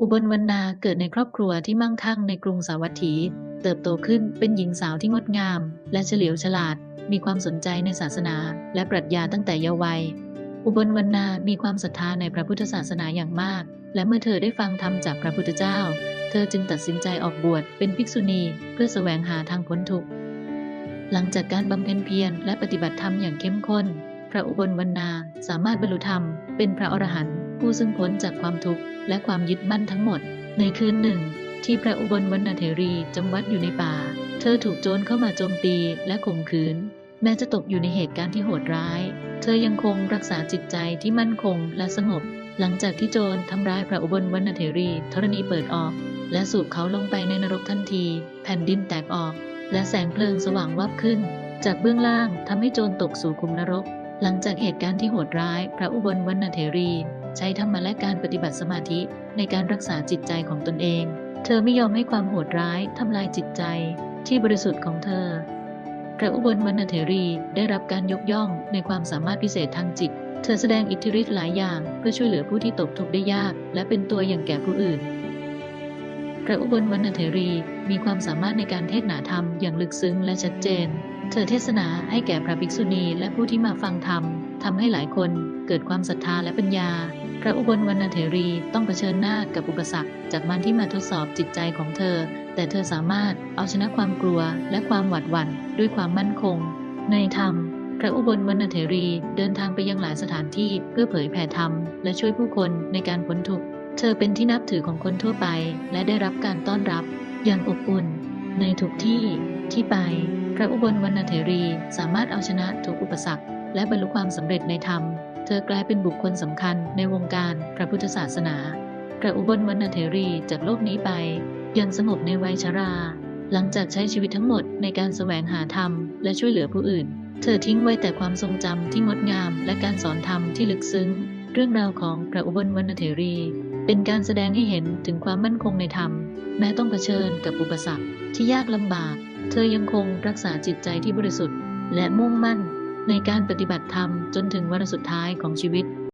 อุบลวรรณาเกิดในครอบครัวที่มั่งคั่งในกรุงสาวัตถี เติบโตขึ้นเป็นหญิงสาวที่งดงาม และเฉลียวฉลาด มีความสนใจในศาสนา และปรัชญาตั้งแต่เยาว์วัย อุบลวรรณามีความศรัทธาในพระพุทธศาสนาอย่างมาก และเมื่อเธอได้ฟังธรรมจากพระพุทธเจ้า เธอจึงตัดสินใจออกบวชเป็นภิกษุณี เพื่อแสวงหาทางพ้นทุกข์ หลังจากการบำเพ็ญเพียรและปฏิบัติธรรมอย่างเข้มข้น พระอุบลวรรณาสามารถบรรลุธรรมเป็นพระอรหันต์ ผู้ซึ่งพ้นจากความทุกข์และความยึดมั่นทั้งหมด ในคืนหนึ่ง ที่พระอุบลวรรณเถรีจำวัดอยู่ในป่า เธอถูกโจรเข้ามาโจมตีและข่มขืน แม้จะตกอยู่ในเหตุการณ์ที่โหดร้าย เธอยังคงรักษาจิตใจที่มั่นคงและสงบ หลังจากที่โจรทำร้ายพระอุบลวรรณเถรีธรณีเปิดออก และสูบเขาลงไปในนรกทันที แผ่นดินแตกออก และแสงเพลิงสว่างวับขึ้น จากเบื้องล่างทำให้โจรตกสู่คุมนรกหลังจากเหตุการณ์ที่โหดร้าย พระอุบลวรรณเถรี ใช้ธรรมะและการปฏิบัติสมาธิในการรักษาจิตใจของตนเอง เธอไม่ยอมให้ความโหดร้ายทำลายจิตใจที่บริสุทธิ์ของเธอ พระอุบลวรรณเถรีได้รับการยกย่องในความสามารถพิเศษทางจิต เธอแสดงอิทธิฤทธิ์หลายอย่างเพื่อช่วยเหลือผู้ที่ตกทุกข์ได้ยาก และเป็นตัวอย่างแก่ผู้อื่น พระอุบลวรรณเถรีมีความสามารถในการเทศนาธรรมอย่างลึกซึ้งและชัดเจน เธอเทศนาให้แก่พระภิกษุณีและผู้ที่มาฟังธรรมทำให้หลายคนเกิดความศรัทธาและปัญญา ระอุบลวรรณเถรีต้องเผชิญหน้ากับอุปสรรค จากมันที่มาทดสอบจิตใจของเธอ แต่เธอสามารถเอาชนะความกลัวและความหวาดหวั่นด้วยความมั่นคง ในธรรม พระอุบลวรรณเถรีเดินทางไปยังหลายสถานที่เพื่อเผยแผ่ธรรม และช่วยผู้คนในการพ้นทุกข์เธอเป็นที่นับถือของคนทั่วไป และได้รับการต้อนรับ อย่างอบอุ่น ในทุกที่ที่ไป พระอุบลวรรณเถรีสามารถเอาชนะทุกอุปสรรค และบรรลุความสำเร็จในธรรม เธอกลายเป็นบุคคลสำคัญในวงการพระพุทธศาสนา พระอุบลวรรณเถรีจากโลกนี้ไปยังสงบในวัยชรา หลังจากใช้ชีวิตทั้งหมดในการแสวงหาธรรมและช่วยเหลือผู้อื่น เธอทิ้งไว้แต่ความทรงจำที่งดงาม และการสอนธรรมที่ลึกซึ้ง เรื่องราวของพระอุบลวรรณเถรี เป็นการแสดงให้เห็นถึงความมั่นคงในธรรม แม้ต้องเผชิญกับอุปสรรคที่ยากลำบาก เธอยังคงรักษาจิตใจที่บริสุทธิ์ และมุ่งมั่น ในการปฏิบัติธรรมจนถึงวันสุดท้ายของชีวิต